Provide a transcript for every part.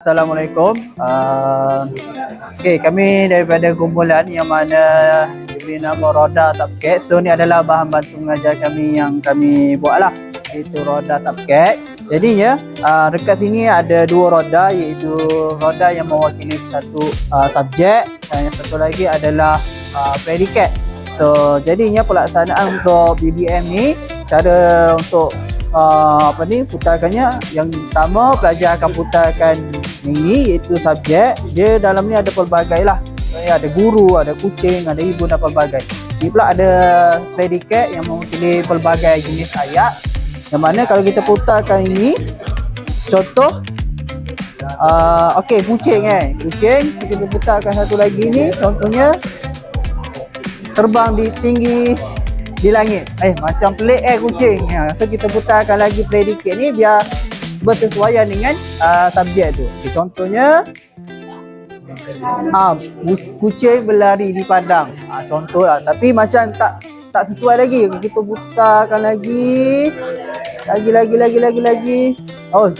Assalamualaikum. Uh, okay, kami daripada kumpulan yang mana diberi nama Roda Subcat. So ni adalah bahan bantu mengajar kami yang kami buat lah. Iaitu Roda Subcat. Jadinya uh, dekat sini ada dua roda iaitu roda yang mewakili satu uh, subjek dan yang satu lagi adalah uh, predikat. So jadinya pelaksanaan untuk BBM ni cara untuk uh, apa ni putarkannya yang pertama pelajar akan putarkan ini iaitu subjek dia dalam ni ada pelbagai lah Eh, ada guru, ada kucing, ada ibu dan pelbagai ni pula ada predikat yang mewakili pelbagai jenis ayat yang mana kalau kita putarkan ini contoh uh, okey kucing kan kucing kita putarkan satu lagi ni contohnya terbang di tinggi di langit. Eh macam pelik eh kucing. Ha, so kita putarkan lagi predikat ni biar bersesuaian dengan uh, subjek tu. Okay, contohnya ah bu- kucing berlari di padang. Ah contoh lah tapi macam tak tak sesuai lagi. Kita putarkan lagi. Lagi lagi lagi lagi lagi. Oh.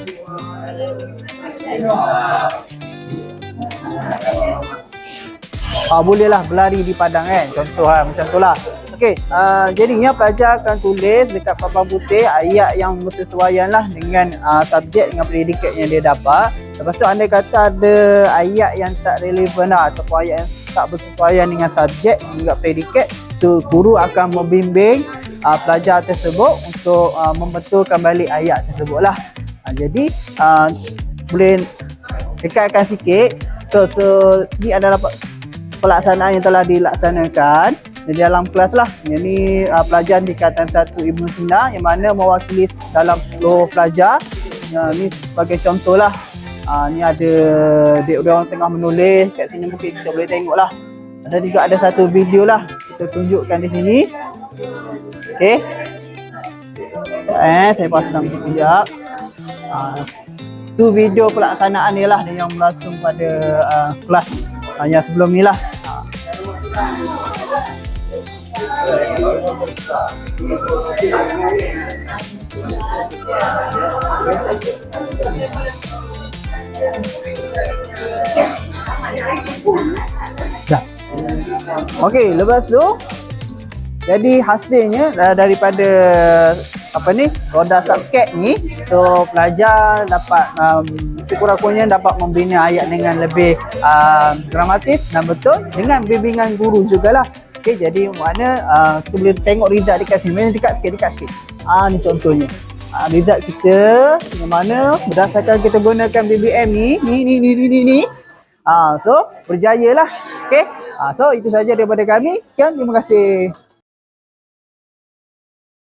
Ah bolehlah berlari di padang kan. Contoh ha, macam tu lah. Okey, uh, jadinya pelajar akan tulis dekat papan putih ayat yang bersesuaian lah dengan uh, subjek dengan predikat yang dia dapat. Lepas tu anda kata ada ayat yang tak relevan lah ataupun ayat yang tak bersesuaian dengan subjek juga predikat. So, guru akan membimbing uh, pelajar tersebut untuk uh, membetulkan balik ayat tersebut lah. Uh, jadi, uh, boleh dekatkan sikit. So, so ini adalah pe- pelaksanaan yang telah dilaksanakan di dalam kelas lah. Yang ni uh, pelajar tingkatan satu Ibnu Sina yang mana mewakili dalam 10 pelajar. Ya, ni sebagai contoh lah. Uh, ni ada dia orang tengah menulis kat sini mungkin kita boleh tengok lah. Ada juga ada satu video lah kita tunjukkan di sini. Okey. Eh, saya pasang sekejap. Uh, tu video pelaksanaan ni lah yang berlangsung pada uh, kelas uh, yang sebelum ni lah. Uh, Dah. Okey, lepas tu jadi hasilnya uh, daripada apa ni roda subcat ni so pelajar dapat um, sekurang-kurangnya dapat membina ayat dengan lebih um, dramatis dan betul dengan bimbingan guru jugalah okey jadi mana uh, kita boleh tengok result dekat sini Main dekat sikit dekat sikit ah ni contohnya uh, result kita yang mana berdasarkan kita gunakan BBM ni ni ni ni ni ni, ni. Ah, so berjaya lah. Okay. Ah, so itu saja daripada kami. Sekian, terima kasih.